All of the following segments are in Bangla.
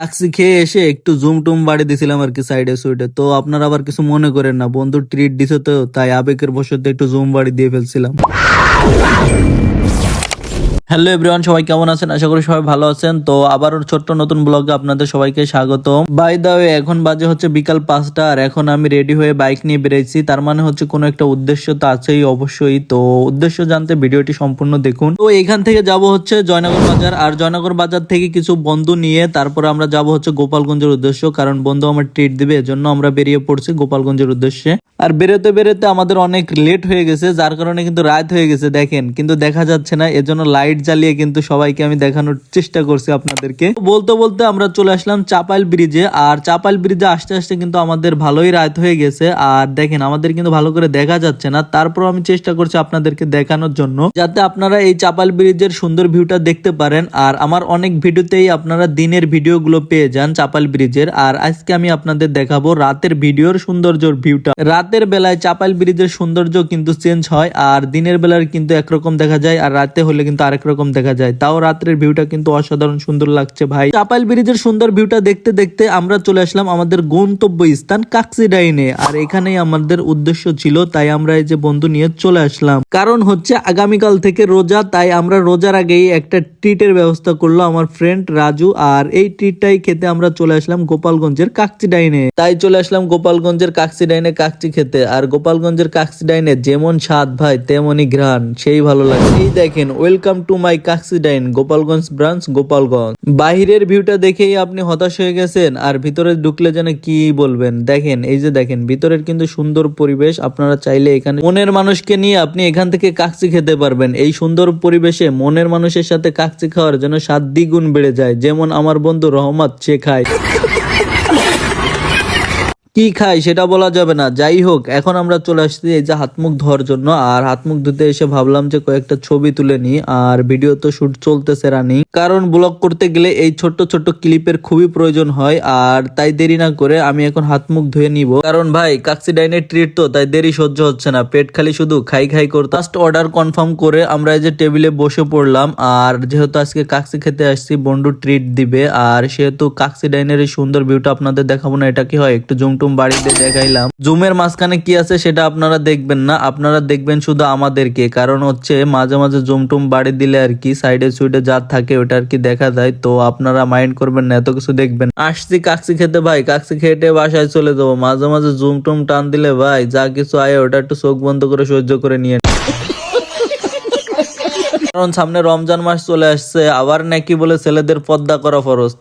ট্যাক্সি খেয়ে এসে একটু জুম টুম বাড়ি দিছিলাম আর কি সাইডে সুইডে তো আপনারা আবার কিছু মনে করেন না বন্ধু ট্রিট দিছে তো, তাই আবেগের বসতে একটু জুম বাড়ি দিয়ে ফেলছিলাম। হ্যালো এভরিওয়ান, সবাই কেমন আছেন? আশা করি সবাই ভালো আছেন। তো আবার ছোট্ট নতুন ব্লগে আপনাদের সবাইকে স্বাগত বাই দা ওয়ে এখন বাজে হচ্ছে বিকাল পাঁচটা, আর এখন আমি রেডি হয়ে বাইক নিয়ে বেরিয়েছি তার মানে হচ্ছে কোনো একটা উদ্দেশ্য তো আছেই অবশ্যই। তো উদ্দেশ্য জানতে ভিডিওটি সম্পূর্ণ দেখুন। তো এখান থেকে যাব হচ্ছে জয়নগর বাজার, আর জয়নগর বাজার থেকে কিছু বন্ধু নিয়ে তারপরে আমরা যাব হচ্ছে গোপালগঞ্জের উদ্দেশ্য, কারণ বন্ধু আমার ট্রিট দিবে, এজন্য আমরা বেরিয়ে পড়ছি গোপালগঞ্জের উদ্দেশ্যে। আর বেরোতে বেরোতে আমাদের অনেক লেট হয়ে গেছে, যার কারণে কিন্তু রাত হয়ে গেছে, দেখেন। কিন্তু দেখা যাচ্ছে না, এজন্য লাইট জ্বালিয়ে কিন্তু সবাইকে আমি দেখানোর চেষ্টা করছি আপনাদেরকে। বলতে বলতে আমরা চলে আসলাম চাপাইল ব্রিজে, আর চাপাইল ব্রিজে আসতে আসতে কিন্তু আমাদের ভালোই রাত হয়ে গেছে। আর দেখেন, আমাদের কিন্তু ভালো করে দেখা যাচ্ছে না। তারপর আমি চেষ্টা করছি আপনাদেরকে দেখানোর জন্য, যাতে আপনারা এই চাপাইল ব্রিজের সুন্দর ভিউটা দেখতে পারেন। আর আমার অনেক ভিডিওতেই আপনারা দিনের ভিডিওগুলো পেয়ে যান চাপাইল ব্রিজের। আর আজকে আমি আপনাদের দেখাবো রাতের ভিডিওর সৌন্দর্যর ভিউটা। রাতের বেলায় চাপাইল ব্রিজের সৌন্দর্য কিন্তু চেঞ্জ হয়, আর দিনের বেলার কিন্তু একরকম দেখা যায়, আর রাতে হলে কিন্তু আরেক রকম দেখা যায়। তাও রাত্রের ভিউটা কিন্তু অসাধারণ সুন্দর লাগছে ভাই। চাপাইল ব্রিজের সুন্দর ভিউটা দেখতে দেখতে আমরা চলে আসলাম আমাদের গন্তব্য স্থান কাকসিডাইনে। আর এখানেই আমাদের উদ্দেশ্য ছিল, তাই আমরা এই যে বন্ধু নিয়ে চলে আসলাম। কারণ হচ্ছে আগামীকাল থেকে রোজা, তাই আমরা রোজার আগেই একটা ট্রিটের ব্যবস্থা করল আমার ফ্রেন্ড রাজু। আর এই ট্রিটটাই খেতে আমরা চলে আসলাম গোপালগঞ্জের কাকচিডাইনে তাই চলে আসলাম গোপালগঞ্জের কাকচিডাইনে কাকচি খেতে। আর গোপালগঞ্জের কাকচিডাইনে যেমন স্বাদ ভাই, তেমনই ঘ্রাণ, সেই ভালো লাগে। এই দেখেন welcome to my Kacchi Dine Gopalganj branch, Gopalganj. বাহিরের ভিউটা দেখেই আপনি হতাশ হয়ে গেছেন আর ভিতরে ঢুকলে যেন কি বলবেন? দেখেন, এই যে দেখেন, ভিতরের কিন্তু সুন্দর পরিবেশ, আপনারা চাইলে এখানে মনের মানুষকে নিয়ে আপনি এখান থেকে কাকচি খেতে পারবেন। এই সুন্দর পরিবেশে মনের মানুষের সাথে কাকচি খাওয়ার জন্য সাত দ্বিগুণ বেড়ে যায়, যেমন আমার বন্ধু রহমত, সে খায়। কি খাই সেটা বলা যাবে না। যাই হোক, এখন আমরা চলে আসছি এই যে হাত মুখ ধোয়ার জন্য। আর হাত মুখ ধুতে এসে ভাবলাম যে কয়েকটা ছবি তুলে নি। আর ভিডিও তো শুট চলতেছে রানি কারণ ব্লগ করতে গেলে এই ছোট্ট ছোট্ট ক্লিপের খুবই প্রয়োজন হয়। আর তাই দেরি না করে আমি এখন হাত মুখ ধুয়ে নিব। কারণ ভাই, কাকসি ডাইনের ট্রিট তো, তাই দেরি সহ্য হচ্ছে না। পেট খালি শুধু খাই খাই করতে। ফার্স্ট অর্ডার কনফার্ম করে আমরা এই যে টেবিলে বসে পড়লাম। আর যেহেতু আজকে কাকসি খেতে আসছি বন্ডু ট্রিট দিবে। আর সেহেতু কাকসি ডাইনের এই সুন্দর ভিউটা আপনাদের দেখাবো না, এটা কি হয়? একটু জুম টুম বাড়িতে দেখাইলাম। জুমের মাঝখানে কি আছে সেটা আপনারা দেখবেন না, আপনারা দেখবেন শুধু আমাদেরকে, কারণ হচ্ছে মাঝে মাঝে জুম টুম বাড়ি দিলে আর কি, সাইডে সুইডে যা থাকে ওটা আর কি দেখা যায়, তো আপনারা মাইন্ড করবেন না, এত কিছু দেখবেন আসছি কাকসি খেতে ভাই, কাকসি খেটে বাসায় চলে যাব, মাঝে মাঝে জুম টুম টান দিলে ভাই, যা কিছু আয় ওটা একটু চোখ বন্ধ করে সহ্য করে নিয়ে কারণ সামনে রমজান মাস চলে আসছে, আবার নাকি বলে ছেলেদের পর্দা করা ফরজ।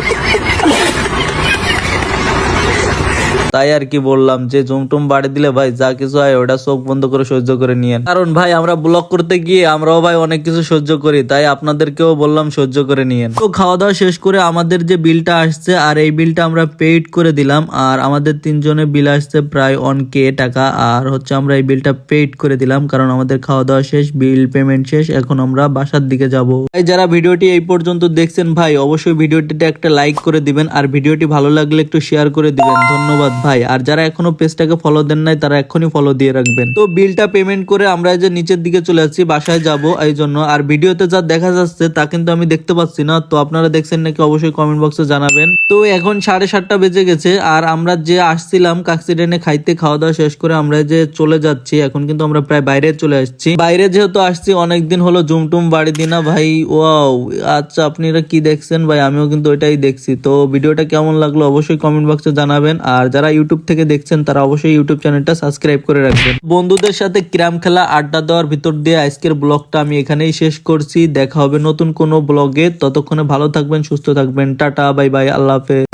তাই আর কি বললাম যে জুমটুম বাড়ি দিলে ভাই যা কিছু হয় ওটা চোখ বন্ধ করে সহ্য করে নিয়েন। কারণ ভাই আমরা ব্লগ করতে গিয়ে আমরাও ভাই অনেক কিছু সহ্য করি, তাই আপনাদেরকেও বললাম সহ্য করে নিয়েন। তো খাওয়া দাওয়া শেষ করে আমাদের যে বিলটা আসছে, আর এই বিলটা আমরা পেইড করে দিলাম, আর আমাদের তিনজনের বিল আসছে প্রায় অন কে টাকা, আর হচ্ছে আমরা এই বিলটা পেইড করে দিলাম, কারণ আমাদের খাওয়া দাওয়া শেষ বিল পেমেন্ট শেষ, এখন আমরা বাসার দিকে যাব। ভাই, যারা ভিডিওটি এই পর্যন্ত দেখছেন ভাই, অবশ্যই ভিডিওটিতে একটা লাইক করে দিবেন, আর ভিডিওটি ভালো লাগলে একটু শেয়ার করে দিবেন। ধন্যবাদ ভাই, আর যারা এখনও পেজটাকে ফলো দেন নাই, তারা এখনই ফলো দিয়ে রাখবেন। তো বিলটা পেমেন্ট করে আমরা যে নিচের দিকে চলে আসছি, বাসায় যাব এই জন্য। আর ভিডিওতে যা দেখা যাচ্ছে, তা কিন্তু আমি দেখতে পাচ্ছি না। তো আপনারা দেখছেন নাকি, অবশ্যই কমেন্ট বক্সে জানাবেন। তো এখন সাড়ে সাতটা বেজে গেছে, আর আমরা যে আসছিলাম কাকসিডেনে খাইতে, খাওয়া দাওয়া শেষ করে আমরা যে চলে যাচ্ছি। এখন কিন্তু আমরা প্রায় বাইরে চলে আসছি। বাইরে যেহেতু আসছি, অনেকদিন হলো জুমটুম বাড়ি দিনা ভাই। ওয়াও আচ্ছা আপনারা কি দেখছেন? ভাই, আমিও কিন্তু ওইটাই দেখছি। তো ভিডিওটা কেমন লাগল, অবশ্যই কমেন্ট বক্সে জানাবেন। আর যারা ইউটিউব থেকে দেখছেন, তারা অবশ্যই ইউটিউব চ্যানেলটা সাবস্ক্রাইব করে রাখবেন। বন্ধুদের সাথে ক্রাম খেলা আড্ডা দেওয়ার ভিতর দিয়ে আজকের ব্লগটা আমি এখানেই শেষ করছি। দেখা হবে নতুন কোনো ব্লগে। ততক্ষণে ভালো থাকবেন, সুস্থ থাকবেন। টাটা, বাই বাই, আল্লাহ হাফেজ।